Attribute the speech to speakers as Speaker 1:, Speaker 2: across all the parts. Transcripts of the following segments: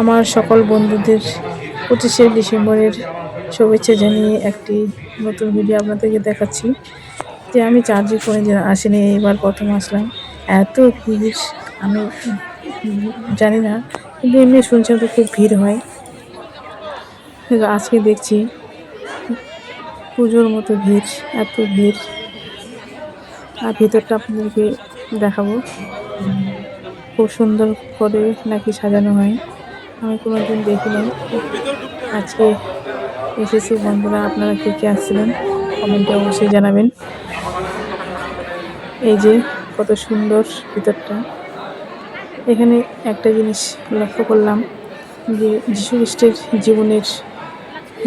Speaker 1: আমার সকল বন্ধুদের পঁচিশে ডিসেম্বরের শুভেচ্ছা জানিয়ে একটি নতুন ভিডিও আপনাদেরকে দেখাচ্ছি। যে আমি চার্জে করে আসিনি, এবার প্রথম আসলাম। এত ভিড়, আমি জানি না, কিন্তু এমনি শুনছিলাম তো খুব ভিড় হয়। আজকে দেখছি পুজোর মতো ভিড়, এত ভিড়। আর ভিতরটা আপনাদেরকে দেখাবো। খুব সুন্দর করে নাকি সাজানো হয়। আমি কোনো দিন দেখিনি। আজকে এসেছি, বন্ধুরা, আপনারা কে কে আসছিলেন? কমেন্টে অবশ্যই জানাবেন। এই যে কত সুন্দর ভিতরটা। এখানে একটা জিনিস লক্ষ্য করলাম যে যীশু খ্রিস্টের জীবনের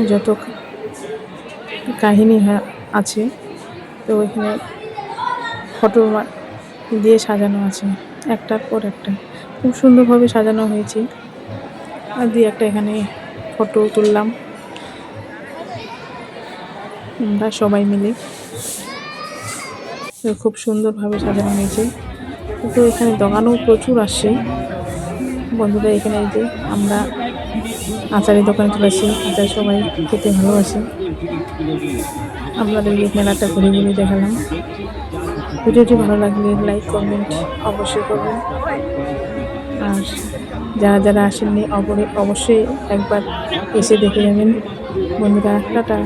Speaker 1: যত কাহিনী হা- আছে, তো এখানে ফটো দিয়ে সাজানো আছে, একটার পর একটা। খুব সুন্দরভাবে সাজানো হয়েছে। দিয়ে একটা এখানে ফটো তুললাম। আমরা সবাই মিলে। খুব সুন্দরভাবে সাজানো হয়েছে। কিন্তু এখানে দোকানও প্রচুর আসছে বন্ধুরা, এখানে যে আমরা আচারের দোকানে চলে আসি। আচার সবাই খেতে ভালোবাসে। আপনাদের মেলাটা ঘুরে ঘুরে দেখালাম। ভিডিওটি ভালো লাগলে লাইক কমেন্ট অবশ্যই করবেন। আর যারা যারা আসেননি অবশ্যই একবার এসে দেখে যাবেন বন্ধুরা, টাটা।